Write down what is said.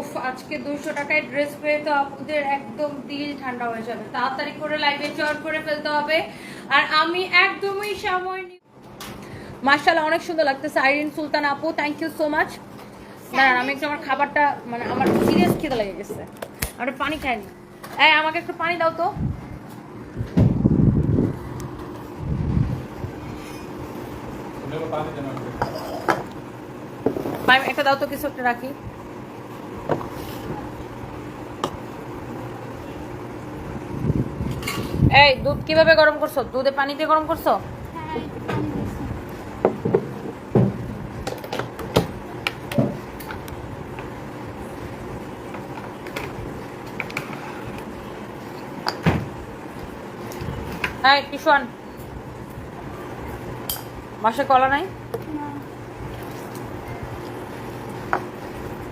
উফ আজকে দুইশো টাকায় ড্রেস পেয়ে তো আপুদের একদম দিল ঠান্ডা হয়ে যাবে। তাড়াতাড়ি করে লাইভে জয়েন করে ফেলতে হবে। আর আমি একদমই সময় নি মার্শাল্লাহ অনেক সুন্দর লাগতেছে। আইরিন সুলতান আপু থ্যাংক ইউ সো মাচ দাঁড়ান আমি একটু আমার খাবারটা মানে আমার সিরিয়াস খিদে লেগে গেছে। আমি একটু পানি খাইনি এই আমাকে একটু পানি দাও তো। একটা দাও তো কিছু একটা রাখি। এই, দুধ কীভাবে গরম করছ? দুধে পানি দিয়ে গরম করছ? এই কিশোয়ান বাসে কলা নাই?